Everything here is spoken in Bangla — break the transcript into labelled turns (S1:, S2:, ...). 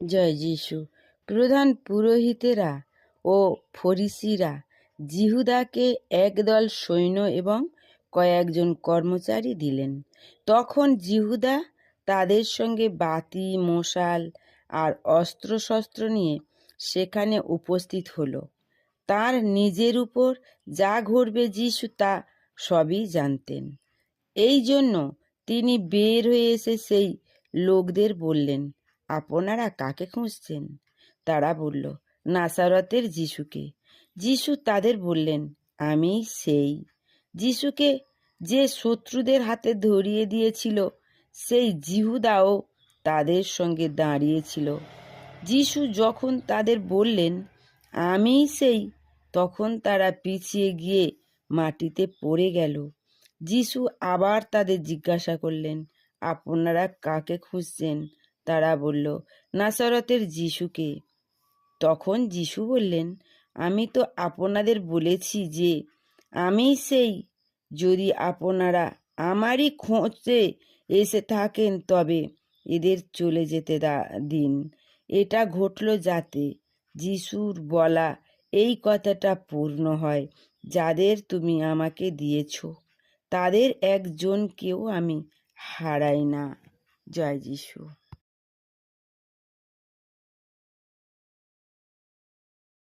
S1: জয় যিশু। প্রধান পুরোহিতেরা ও ফরিসিরা জিহুদাকে একদল সৈন্য এবং কয়েকজন কর্মচারী দিলেন। তখন জিহুদা তাদের সঙ্গে বাতি, মশাল আর অস্ত্রশস্ত্র নিয়ে সেখানে উপস্থিত হলো। তার নিজের উপর যা ঘটবে যিশু তা সবই জানতেন। এই জন্য তিনি বের হয়ে এসে সেই লোকদের বললেন আপনারা কাকে খুঁজছেন? তারা বলল, নাসারতের যিশুকে। যিশু তাদের বললেন, আমি সেই। যিশুকে যে শত্রুদের হাতে ধরিয়ে দিয়েছিল, সেই জিহুদাও তাদের সঙ্গে দাঁড়িয়েছিল। যিশু যখন তাদের বললেন, আমি সেই, তখন তারা পিছিয়ে গিয়ে মাটিতে পড়ে গেল। যিশু আবার তাদের জিজ্ঞাসা করলেন, আপনারা কাকে খুঁজছেন? তারা বলল, নাসরতের যিশুকে। তখন যিশু বললেন, আমি তো আপনাদের বলেছি যে, আমি সেই, যদি আপনারা আমারই খোঁজে এসে থাকেন তবে এদের চলে যেতে দিন। এটা ঘটল যাতে যিশুর বলা এই কথাটা পূর্ণ হয়, যাদের তুমি আমাকে দিয়েছ। তাদের একজনকেও আমি হারাই না। জয় যিশু।